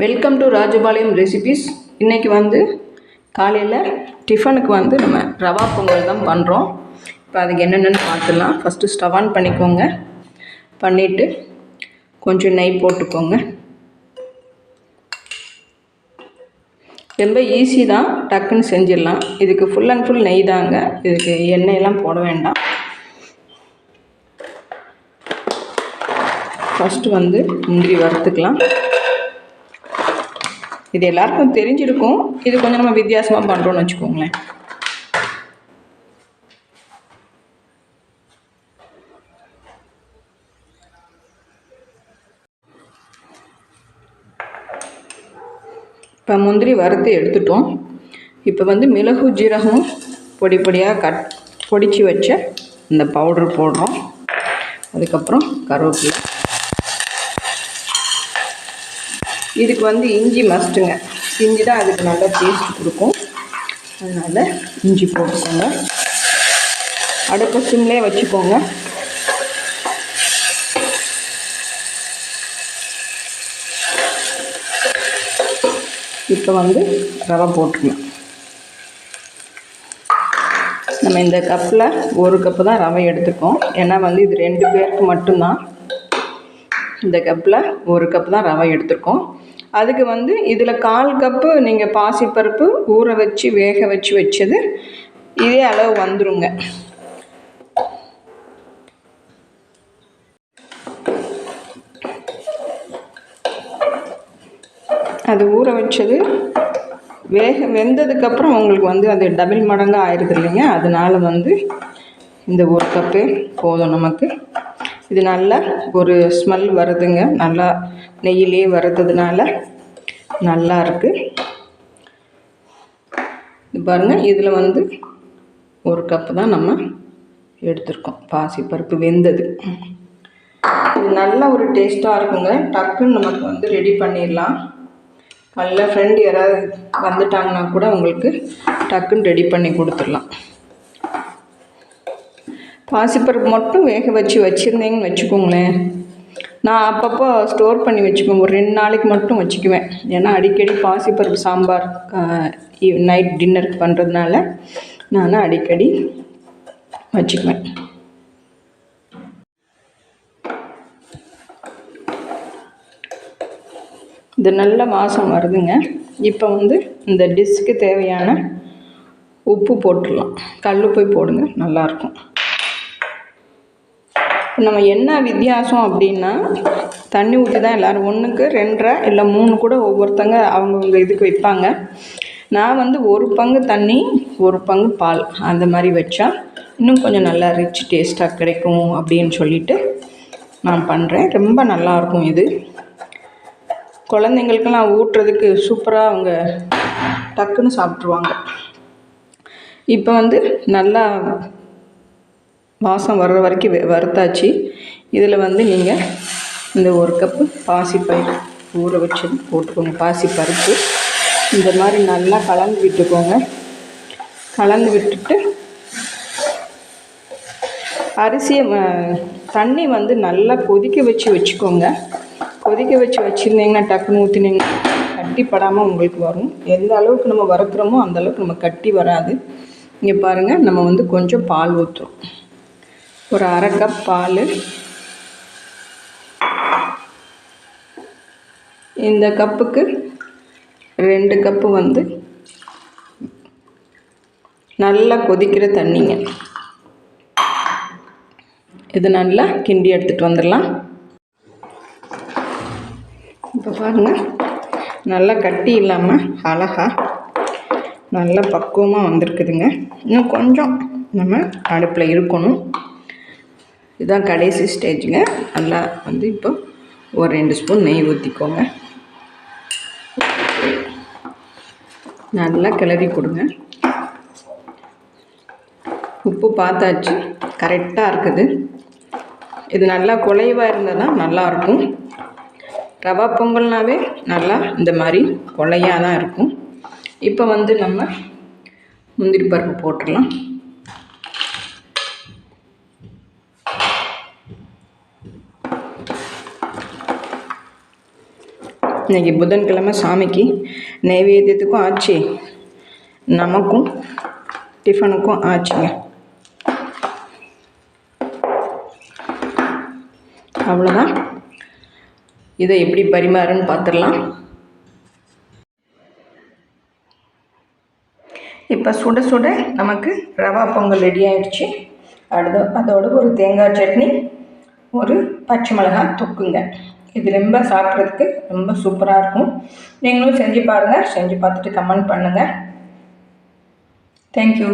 Welcome to Rajapalayam recipes இன்றைக்கி வந்து காலையில் டிஃபனுக்கு வந்து நம்ம ரவா பொங்கல் தான் பண்ணுறோம் இப்போ அதுக்கு என்னென்னு பார்த்துடலாம். ஃபஸ்ட்டு ஸ்டவ் ஆன் பண்ணிக்கோங்க. பண்ணிவிட்டு கொஞ்சம் நெய் போட்டுக்கோங்க. ரொம்ப ஈஸி தான். டக்குன்னு செஞ்சிடலாம். இதுக்கு ஃபுல் அண்ட் ஃபுல் நெய் தாங்க. இதுக்கு எண்ணெயெல்லாம் போட வேண்டாம். ஃபஸ்ட்டு வந்து முந்திரி வறுத்துக்கலாம். இது எல்லாருக்கும் தெரிஞ்சிருக்கும். இது கொஞ்சம் நம்ம வித்தியாசமாக பண்ணுறோன்னு வச்சுக்கோங்களேன். இப்போ முந்திரி வறுத்து எடுத்துட்டோம். இப்போ வந்து மிளகு ஜீரகம் பொடி பொடியாக கட் பொடிச்சு வச்ச இந்த பவுடர் போடுறோம். அதுக்கப்புறம் கருவேப்பிலை. இதுக்கு வந்து இஞ்சி மஸ்ட்டுங்க. இஞ்சி தான் அதுக்கு நல்லா டேஸ்ட் கொடுக்கும். அதனால் இஞ்சி போட்டுக்கோங்க. அடுப்பு சிம்லே வச்சுக்கோங்க. இப்போ வந்து ரவை போட்டுக்கலாம் நம்ம இந்த கப்பில் ஒரு கப்பு தான் ரவை எடுத்துக்கோம். ஏன்னா வந்து இது ரெண்டு பேருக்கு மட்டும்தான். இந்த கப்பில் ஒரு கப் தான் ரவை எடுத்துருக்கோம். அதுக்கு வந்து இதில் கால் கப்பு நீங்கள் பாசிப்பருப்பு ஊற வச்சு வேக வச்சு வச்சது இதே அளவு வந்துருங்க. அது ஊற வச்சது வேக வெந்ததுக்கப்புறம் உங்களுக்கு வந்து அது டபுள் மடங்காக ஆயிடுது இல்லைங்க. அதனால் வந்து இந்த ஒரு கப்பு போதும் நமக்கு. இது நல்லா ஒரு ஸ்மெல் வருதுங்க. நல்லா நெய்யிலே வறுத்ததுனால நல்லா இருக்குது இது பாருங்கள் இதில் வந்து ஒரு கப்பு தான் நம்ம எடுத்திருக்கோம். பாசிப்பருப்பு வெந்தது. இது நல்ல ஒரு டேஸ்ட்டாக இருக்குங்க. டக்குன்னு நமக்கு வந்து ரெடி பண்ணிடலாம். நல்ல ஃப்ரெண்ட் யாராவது வந்துட்டாங்கன்னா கூட உங்களுக்கு டக்குன்னு ரெடி பண்ணி கொடுத்துடலாம். பாசிப்பருப்பு மட்டும் வேக வச்சு வச்சுருந்தீங்கன்னு வச்சுக்கோங்களேன். நான் அப்பப்போ ஸ்டோர் பண்ணி வச்சுக்குவேன். ஒரு ரெண்டு நாளைக்கு மட்டும் வச்சுக்குவேன். ஏன்னா அடிக்கடி பாசிப்பருப்பு சாம்பார் நைட் டின்னருக்கு பண்ணுறதுனால நான் அடிக்கடி வச்சுக்குவேன். இது நல்ல வாசம் வருதுங்க. இப்போ வந்து இந்த டிஷ்க்கு தேவையான உப்பு போட்டுடலாம். கல் போய் போடுங்க நல்லாயிருக்கும் நம்ம என்ன வித்தியாசம் அப்படின்னா தண்ணி ஊற்றி தான் எல்லோரும் ஒன்றுக்கு ரெண்டரை இல்லை மூணு கூட ஒவ்வொருத்தங்க அவங்கவுங்க இதுக்கு வைப்பாங்க. நான் வந்து ஒரு பங்கு தண்ணி ஒரு பங்கு பால் அந்த மாதிரி வச்சா இன்னும் கொஞ்சம் நல்லா ரிச் டேஸ்ட்டாக கிடைக்கும் அப்படின்னு சொல்லிட்டு நான் பண்ணுறேன் ரொம்ப நல்லாயிருக்கும் இது. குழந்தைங்களுக்கெல்லாம் ஊட்டுறதுக்கு சூப்பராக அவங்க டக்குன்னு சாப்பிட்ருவாங்க இப்போ வந்து நல்லா வாசம் வர்ற வரைக்கும் வறுத்தாச்சு. இதில் வந்து நீங்கள் இந்த ஒரு கப்பு பாசிப்பயிறு ஊற வச்சு போட்டுக்கோங்க. பாசி பருப்பு இந்த மாதிரி நல்லா கலந்து விட்டுக்கோங்க. கலந்து விட்டுட்டு அரிசியை தண்ணி வந்து நல்லா கொதிக்க வச்சு வச்சுக்கோங்க. கொதிக்க வச்சு வச்சுருந்தீங்கன்னா டக்குன்னு ஊற்றினீங்கன்னா கட்டிப்படாமல் உங்களுக்கு வரும். எந்த அளவுக்கு நம்ம வறுக்கிறோமோ அந்த அளவுக்கு நம்ம கட்டி வராது. இங்கே பாருங்கள் நம்ம வந்து கொஞ்சம் பால் ஊற்றுறோம் ஒரு அரை கப் பால். இந்த கப்புக்கு ரெண்டு கப்பு வந்து நல்லா கொதிக்கிற தண்ணிங்க. இது நல்லா கிண்டி எடுத்துகிட்டு வந்துடலாம். இப்போ பாருங்கள் நல்லா கட்டி இல்லாமல் அழகாக நல்லா பக்குவமாக வந்திருக்குதுங்க. இன்னும் கொஞ்சம் நம்ம அடுப்பில் இருக்கணும். இதுதான் கடைசி ஸ்டேஜுங்க. நல்லா வந்து இப்போ ஒரு ரெண்டு ஸ்பூன் நெய் ஊற்றிக்கோங்க நல்லா கிளறி கொடுங்க. உப்பு பார்த்தாச்சு. கரெக்டாக இருக்குது. இது நல்லா குலைவாக இருந்தால் தான் நல்லாயிருக்கும். ரவா பொங்கல்னாவே நல்லா இந்த மாதிரி கொலையாக தான் இருக்கும். இப்போ வந்து நம்ம முந்திரி பருப்பு போட்டுடலாம். இன்னைக்கு புதன்கிழமை சாமிக்கு நைவேத்தியத்துக்கும் ஆச்சு. நமக்கும் டிஃபனுக்கும் ஆச்சுங்க. அவ்வளோதான் இதை எப்படி பரிமாறுன்னு பார்த்துடலாம் இப்போ சுட சுட நமக்கு ரவா பொங்கல் ரெடி ஆயிடுச்சு. அடுத்த அதோட ஒரு தேங்காய் சட்னி ஒரு பச்சை மிளகாய் தொக்குங்க. இது ரொம்ப சாப்பிட்றதுக்கு ரொம்ப சூப்பராக இருக்கும். நீங்களும் செஞ்சு பாருங்கள் செஞ்சு பார்த்துட்டு கமெண்ட் பண்ணுங்கள் தேங்க்யூ